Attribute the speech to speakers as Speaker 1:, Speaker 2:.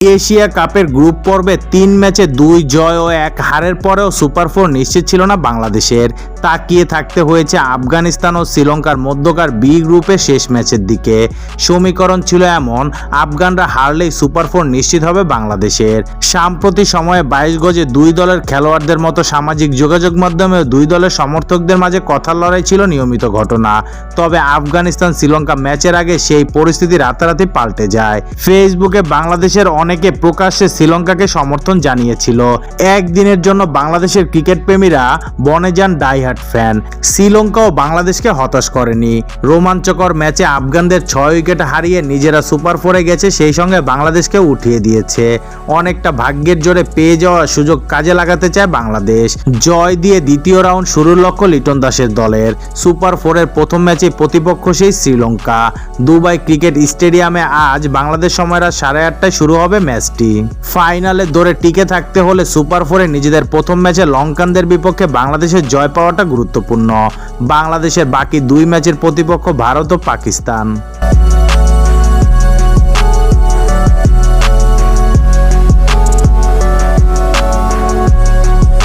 Speaker 1: Asia কাপের group পর্বে তিন ম্যাচে দুই জয় ও এক হারের পরেও সুপার ফোর নিশ্চিত ছিল না বাংলাদেশের। তাকিয়ে থাকতে হয়েছে আফগানিস্তান ও শ্রীলঙ্কার মধ্যকার বি গ্রুপের শেষ ম্যাচের দিকে। সমীকরণ ছিল এমন, আফগানরা হারলেই সুপার ফোর নিশ্চিত হবে বাংলাদেশের। সাম্প্রতিক সময়ে বাইশ গজে দুই দলের খেলোয়াড়দের মতো সামাজিক যোগাযোগ মাধ্যমেও দুই দলের সমর্থকদের মাঝে কথার লড়াই ছিল নিয়মিত ঘটনা। তবে আফগানিস্তান শ্রীলঙ্কা ম্যাচের আগে সেই পরিস্থিতি রাতারাতি পাল্টে যায়। ফেসবুকে বাংলাদেশের অনেকে প্রকাশ্যে শ্রীলঙ্কাকে সমর্থন জানিয়েছিল। একদিনের জন্য বাংলাদেশের ক্রিকেট প্রেমীরা বনে যান ডাইহার্ট ফ্যান। শ্রীলঙ্কাও বাংলাদেশকে হতাশ করেনি। রোমাঞ্চকর ম্যাচে আফগানদের ছয় উইকেট হারিয়ে নিজেরা সুপার ফোরে গেছে, সেই সঙ্গে বাংলাদেশকে উঠিয়ে দিয়েছে। অনেকটা ভাগ্যের জোরে পেয়ে যাওয়া সুযোগ কাজে লাগাতে চায় বাংলাদেশ। জয় দিয়ে দ্বিতীয় রাউন্ড শুরুর লক্ষ্য লিটন দাসের দলের। সুপার ফোরের প্রথম ম্যাচে প্রতিপক্ষ সেই শ্রীলঙ্কা। দুবাই ক্রিকেট স্টেডিয়ামে আজ বাংলাদেশ সময় রাত সাড়ে আটটায় শুরু হবে ম্যাচটি। ফাইনালে দৌড়ে টিকে থাকতে হলে সুপার ফোরে নিজেদের প্রথম ম্যাচে লঙ্কানদের বিপক্ষে বাংলাদেশের জয় পাওয়াটা গুরুত্বপূর্ণ। বাংলাদেশের বাকি দুই ম্যাচের প্রতিপক্ষ ভারত ও পাকিস্তান।